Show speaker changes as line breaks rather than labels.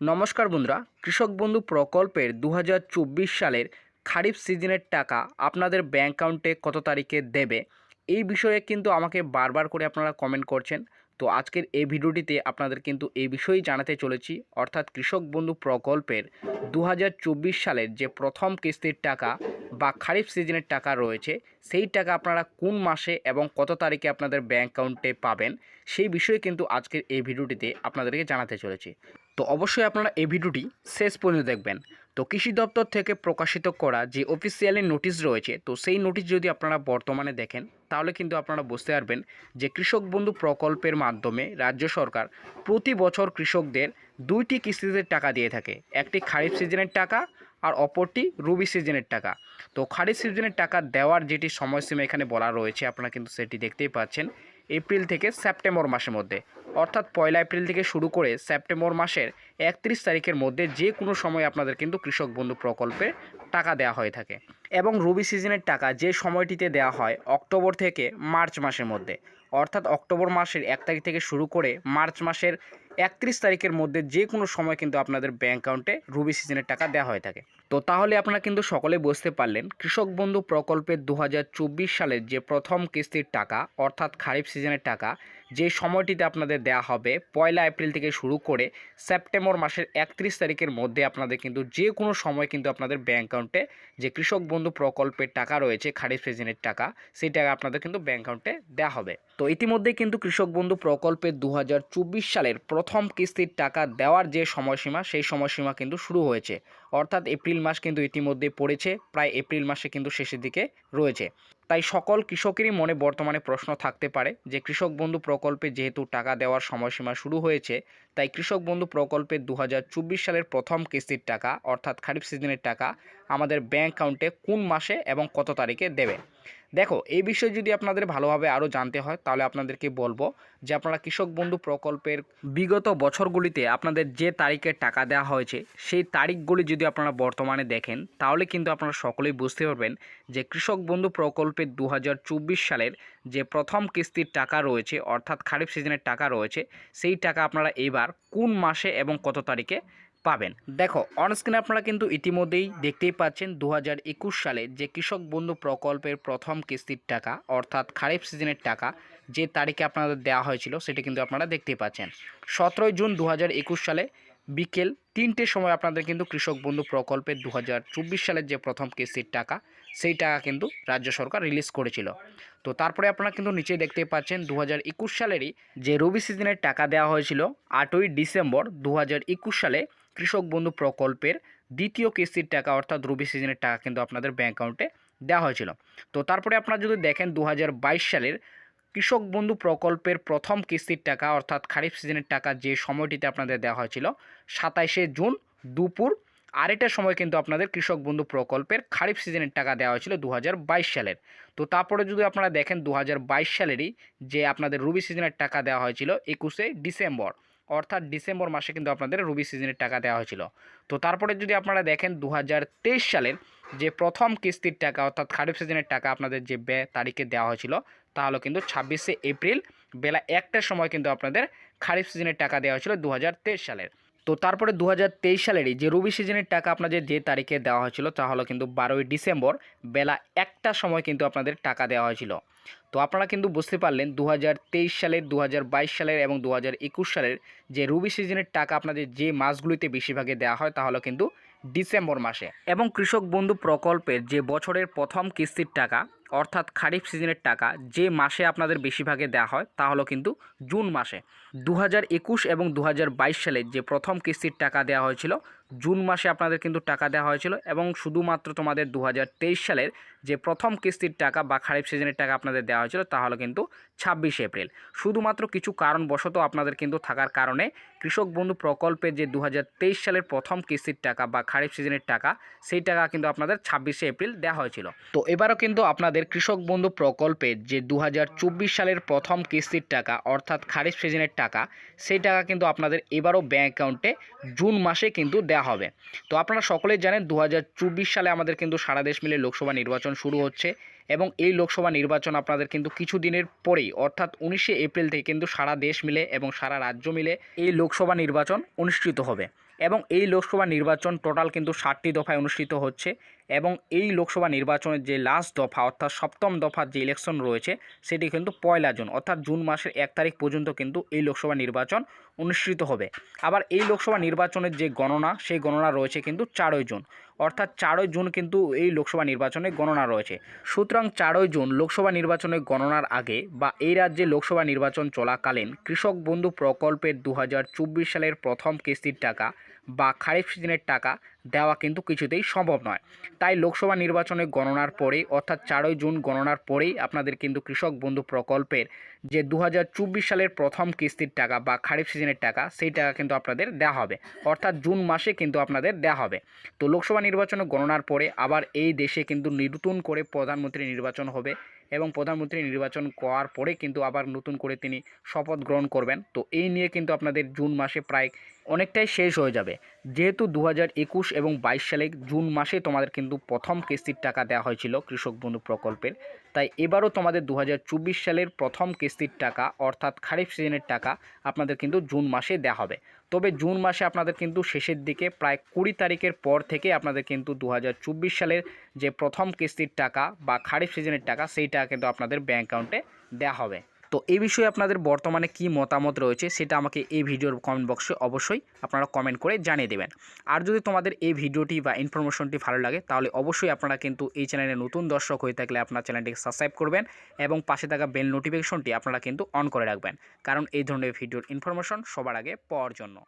নমস্কার বন্ধুরা, কৃষক বন্ধু প্রকল্পের দু হাজার চব্বিশ সালের খারিফ সিজনের টাকা আপনাদের ব্যাঙ্ক অ্যাকাউন্টে কত তারিখে দেবে? এই বিষয়ে কিন্তু আমাকে বারবার করে আপনারা কমেন্ট করছেন। তো আজকের এই ভিডিওটিতে আপনাদের কিন্তু এই বিষয়েই জানাতে চলেছি, অর্থাৎ কৃষক বন্ধু প্রকল্পের দু হাজার চব্বিশ সালের যে প্রথম কিস্তির টাকা বা খারিফ সিজনের টাকা রয়েছে, সেই টাকা আপনারা কোন মাসে এবং কত তারিখে আপনাদের ব্যাঙ্ক অ্যাকাউন্টে পাবেন, সেই বিষয়ে কিন্তু আজকের এই ভিডিওটিতে আপনাদেরকে জানাতে চলেছি। তো অবশ্যই আপনারা এই ভিডিওটি শেষ পর্যন্ত দেখবেন। তো কৃষি দপ্তর থেকে প্রকাশিত করা যে অফিসিয়ালি নোটিশ রয়েছে, তো সেই নোটিশ যদি আপনারা বর্তমানে দেখেন, তাহলে কিন্তু আপনারা বুঝতে পারবেন যে কৃষক বন্ধু প্রকল্পের মাধ্যমে রাজ্য সরকার প্রতি বছর কৃষকদের দুইটি কিস্তিতে টাকা দিয়ে থাকে। একটি খারিফ সিজনের টাকা আর অপরটি রবি সিজনের টাকা। তো খারিফ সিজনের টাকা দেওয়ার যেটি সময়সীমা এখানে বলা রয়েছে, আপনারা কিন্তু সেটি দেখতেই পাচ্ছেন, এপ্রিল থেকে সেপ্টেম্বর মাসের মধ্যে। অর্থাৎ পয়লা এপ্রিল থেকে শুরু করে সেপ্টেম্বর মাসের একত্রিশ তারিখের মধ্যে যে কোনো সময় আপনাদের কিন্তু কৃষক বন্ধু প্রকল্পে টাকা দেওয়া হয়ে থাকে। এবং রবি সিজনের টাকা যে সময়টিতে দেওয়া হয় অক্টোবর থেকে মার্চ মাসের মধ্যে। অর্থাৎ অক্টোবর মাসের এক তারিখ থেকে শুরু করে মার্চ মাসের একত্রিশ তারিখের মধ্যে যে কোনো সময় কিন্তু আপনাদের ব্যাঙ্ক অ্যাকাউন্টে রুবি সিজনের টাকা দেওয়া হয়ে থাকে। তো তাহলে আপনারা কিন্তু সকলে বুঝতে পারলেন, কৃষক বন্ধু প্রকল্পের দু হাজার চব্বিশ সালের যে প্রথম কিস্তির টাকা, অর্থাৎ খারিফ সিজনের টাকা যে সময়টিতে আপনাদের দেওয়া হবে, পয়লা এপ্রিল থেকে শুরু করে সেপ্টেম্বর মাসের একত্রিশ তারিখের মধ্যে আপনাদের কিন্তু যে কোনো সময় কিন্তু আপনাদের ব্যাঙ্ক অ্যাকাউন্টে যে কৃষক বন্ধু প্রকল্পের টাকা রয়েছে, খারিফ সিজনের টাকা, সেই টাকা আপনাদের কিন্তু ব্যাঙ্ক অ্যাকাউন্টে দেওয়া হবে। তো ইতিমধ্যে কিন্তু কৃষক বন্ধু প্রকল্পের দু হাজার চব্বিশ সালের প্রথম কিস্তির টাকা দেওয়ার যে সময়সীমা, সেই সময়সীমা কিন্তু শুরু হয়েছে। অর্থাৎ এপ্রিল মাস কিন্তু ইতিমধ্যে পড়েছে, প্রায় এপ্রিল মাসে কিন্তু শেষের দিকে রয়েছে। তাই সকল কৃষকেরই মনে বর্তমানে প্রশ্ন থাকতে পারে যে কৃষক বন্ধু প্রকল্পে যেহেতু টাকা দেওয়ার সময়সীমা শুরু হয়েছে, তাই কৃষক বন্ধু প্রকল্পে দু হাজার চব্বিশ সালের প্রথম কিস্তির টাকা, অর্থাৎ খারিফ সিজনের টাকা, আমাদের ব্যাঙ্ক অ্যাকাউন্টে কোন মাসে এবং কত তারিখে দেবে? দেখো, এই বিষয়ে যদি আপনাদের ভালোভাবে আরও জানতে হয়, তাহলে আপনাদেরকে বলব যে আপনারা কৃষক বন্ধু প্রকল্পের বিগত বছরগুলিতে আপনাদের যে তারিখে টাকা দেওয়া হয়েছে, সেই তারিখগুলি যদি আপনারা বর্তমানে দেখেন, তাহলে কিন্তু আপনারা সকলেই বুঝতে পারবেন যে কৃষক বন্ধু প্রকল্পের দু হাজার চব্বিশ সালের যে প্রথম কিস্তির টাকা রয়েছে, অর্থাৎ খারিফ সিজনের টাকা রয়েছে, সেই টাকা আপনারা এইবার কোন মাসে এবং কত তারিখে পাবেন। দেখো অনস্ক্রিনে আপনারা কিন্তু ইতিমধ্যেই দেখতেই পাচ্ছেন দু হাজার একুশ সালে যে কৃষক বন্ধু প্রকল্পের প্রথম কিস্তির টাকা, অর্থাৎ খারিফ সিজনের টাকা, যে তারিখে আপনাদের দেওয়া হয়েছিল, সেটা কিন্তু আপনারা দেখতেই পাচ্ছেন। সতেরোই জুন দু হাজার একুশ সালে বিকেল তিনটের সময় আপনাদের কিন্তু কৃষক বন্ধু প্রকল্পের দু হাজার চব্বিশ সালের যে প্রথম কিস্তির টাকা, সেই টাকা কিন্তু রাজ্য সরকার রিলিজ করেছিল। তো তারপরে আপনারা কিন্তু নিচে দেখতে পাচ্ছেন দু হাজার একুশ সালেরই যে রবি সিজনের টাকা দেওয়া হয়েছিল, আটই ডিসেম্বর দু হাজার একুশ সালে কৃষক বন্ধু প্রকল্পের দ্বিতীয় কিস্তির টাকা অর্থাৎ রবি সিজনের টাকা কিন্তু আপনাদের ব্যাঙ্ক অ্যাকাউন্টে দেওয়া হয়েছিল। তো তারপরে আপনারা যদি দেখেন দু হাজার বাইশ সালের কৃষক বন্ধু প্রকল্পের প্রথম কিস্তির টাকা অর্থাৎ খারিফ সিজনের টাকা যে সময়টিতে আপনাদের দেওয়া হয়েছিল, সাতাইশে জুন দুপুর আড়াইটার সময় কিন্তু আপনাদের কৃষক বন্ধু প্রকল্পের খারিফ সিজনের টাকা দেওয়া হয়েছিল দু হাজার বাইশ সালের। তো তারপরে যদি আপনারা দেখেন দু হাজার বাইশ সালেরই যে আপনাদের রবি সিজনের টাকা দেওয়া হয়েছিল একুশে ডিসেম্বর অর্থাৎ ডিসেম্বর মাসে কিন্তু আপনাদের রবি সিজনের টাকা দেওয়া হয়েছিল। তো তারপরে যদি আপনারা দেখেন দু হাজার তেইশ সালের যে প্রথম কিস্তির টাকা অর্থাৎ খারিফ সিজনের টাকা আপনাদের যে বে তারিখে দেওয়া হয়েছিল তাহলে কিন্তু ছাব্বিশে এপ্রিল বেলা একটার সময় কিন্তু আপনাদের খারিফ সিজনের টাকা দেওয়া হয়েছিল দু হাজার তেইশ সালের। তো তারপরে দু হাজার তেইশ সালেরই যে রবি সিজনের টাকা আপনাদের যে তারিখে দেওয়া হয়েছিল, তা হলো কিন্তু বারোই ডিসেম্বর বেলা একটা সময় কিন্তু আপনাদের টাকা দেওয়া হয়েছিল। তো আপনারা কিন্তু বুঝতে পারলেন দু হাজার তেইশ সালের দু হাজার বাইশ সালের এবং দু হাজার একুশ সালের যে রবি সিজনের টাকা আপনাদের যে মাসগুলিতে বেশিরভাগে দেওয়া হয় তাহলে কিন্তু ডিসেম্বর মাসে। এবং কৃষক বন্ধু প্রকল্পের যে বছরের প্রথম কিস্তির টাকা অর্থাৎ খারিফ সিজনের টাকা যে মাসে আপনাদের বেশিরভাগে দেওয়া হয়, তা হলো কিন্তু জুন মাসে। দু একুশ এবং দু সালের যে প্রথম কিস্তির টাকা দেওয়া হয়েছিল জুন মাসে আপনাদের কিন্তু টাকা দেওয়া হয়েছিল এবং শুধুমাত্র তোমাদের দু হাজার তেইশ সালের যে প্রথম কিস্তির টাকা বা খারিফ সিজনের টাকা আপনাদের দেওয়া হয়েছিল তা হলো কিন্তু ছাব্বিশে এপ্রিল। শুধুমাত্র কিছু কারণবশত আপনাদের কিন্তু থাকার কারণে কৃষক বন্ধু প্রকল্পের যে দু হাজার তেইশ সালের প্রথম কিস্তির টাকা বা খারিফ সিজনের টাকা, সেই টাকা কিন্তু আপনাদের ছাব্বিশে এপ্রিল দেওয়া হয়েছিল। তো এবারও কিন্তু আপনাদের কৃষক বন্ধু প্রকল্পের যে দু হাজার চব্বিশ সালের প্রথম কিস্তির টাকা, অর্থাৎ খারিফ সিজনের টাকা, সেই টাকা কিন্তু আপনাদের এবারও ব্যাঙ্ক অ্যাকাউন্টে জুন মাসে কিন্তু দেওয়া হবে। তো আপনারা সকলেই জানেন দু হাজার চব্বিশ সালে আমাদের কিন্তু সারা দেশ মিলে লোকসভা নির্বাচন শুরু হচ্ছে এবং এই লোকসভা নির্বাচন আপনাদের কিন্তু কিছু দিনের পরেই, অর্থাৎ উনিশে এপ্রিল থেকে কিন্তু সারা দেশ মিলে এবং সারা রাজ্য মিলে এই লোকসভা নির্বাচন অনুষ্ঠিত হবে। এবং এই লোকসভা নির্বাচন টোটাল কিন্তু ষাটটি দফায় অনুষ্ঠিত হচ্ছে। এবং এই লোকসভা নির্বাচনের যে লাস্ট দফা, অর্থাৎ সপ্তম দফার যে ইলেকশন রয়েছে, সেটি কিন্তু পয়লা জুন, অর্থাৎ জুন মাসের এক তারিখ পর্যন্ত কিন্তু এই লোকসভা নির্বাচন অনুষ্ঠিত হবে। আবার এই লোকসভা নির্বাচনের যে গণনা, সেই গণনা রয়েছে কিন্তু চারই জুন, অর্থাৎ চারই জুন কিন্তু এই লোকসভা নির্বাচনে গণনা রয়েছে। সুতরাং চারই জুন লোকসভা নির্বাচনের গণনার আগে বা এই রাজ্যে লোকসভা নির্বাচন চলাকালীন কৃষক বন্ধু প্রকল্পের দু হাজার চব্বিশ সালের প্রথম কিস্তির টাকা বা খারিফ সিজনের টাকা দেওয়া কিন্তু কিছুতেই সম্ভব নয়। তাই লোকসভা নির্বাচনে গণনার পরেই, অর্থাৎ চারই জুন গণনার পরেই আপনাদের কিন্তু কৃষক বন্ধু প্রকল্পের যে দু হাজার চব্বিশ সালের প্রথম কিস্তির টাকা বা খারিফ সিজনের টাকা, সেই টাকা কিন্তু আপনাদের দেওয়া হবে। অর্থাৎ জুন মাসে কিন্তু আপনাদের দেওয়া হবে। তো লোকসভা নির্বাচনে গণনার পরে আবার এই দেশে কিন্তু নতুন করে প্রধানমন্ত্রী নির্বাচন হবে। এবং প্রধানমন্ত্রী নির্বাচন করার পরে কিন্তু আবার নতুন করে তিনি শপথ গ্রহণ করবেন। তো এই নিয়ে কিন্তু আপনাদের জুন মাসে প্রায় অনেকটাই শেষ হয়ে যাবে। যেহেতু দু একুশ এবং বাইশ সালে জুন মাসে তোমাদের কিন্তু প্রথম কিস্তির টাকা দেওয়া হয়েছিল কৃষক বন্ধু প্রকল্পের। তাই এবারও তোমাদের দু হাজার চব্বিশ সালের প্রথম কিস্তির টাকা অর্থাৎ খারিফ সিজনের টাকা আপনাদের কিন্তু জুন মাসে দেওয়া হবে। তবে জুন মাসে আপনাদের কিন্তু শেষের দিকে প্রায় কুড়ি তারিখের পর থেকে আপনাদের কিন্তু দু হাজার চব্বিশ সালের যে প্রথম কিস্তির টাকা বা খারিফ সিজনের টাকা, সেই টাকা কিন্তু আপনাদের ব্যাঙ্ক অ্যাকাউন্টে দেওয়া হবে। তো এই বিষয়ে আপনাদের বর্তমানে কি মতামত রয়েছে সেটা আমাকে এই ভিডিওর কমেন্ট বক্সে অবশ্যই আপনারা কমেন্ট করে জানিয়ে দেবেন। আর যদি তোমাদের এই ভিডিওটি বা ইনফরমেশনটি ভালো লাগে, তাহলে অবশ্যই আপনারা কিন্তু এই চ্যানেলে নতুন দর্শক হয়ে থাকলে আপনার চ্যানেলটিকে সাবস্ক্রাইব করবেন এবং পাশে থাকা বেল নোটিফিকেশনটি আপনারা কিন্তু অন করে রাখবেন। কারণ এই ধরনের ভিডিওর ইনফরমেশন সবার আগে পাওয়ার জন্য।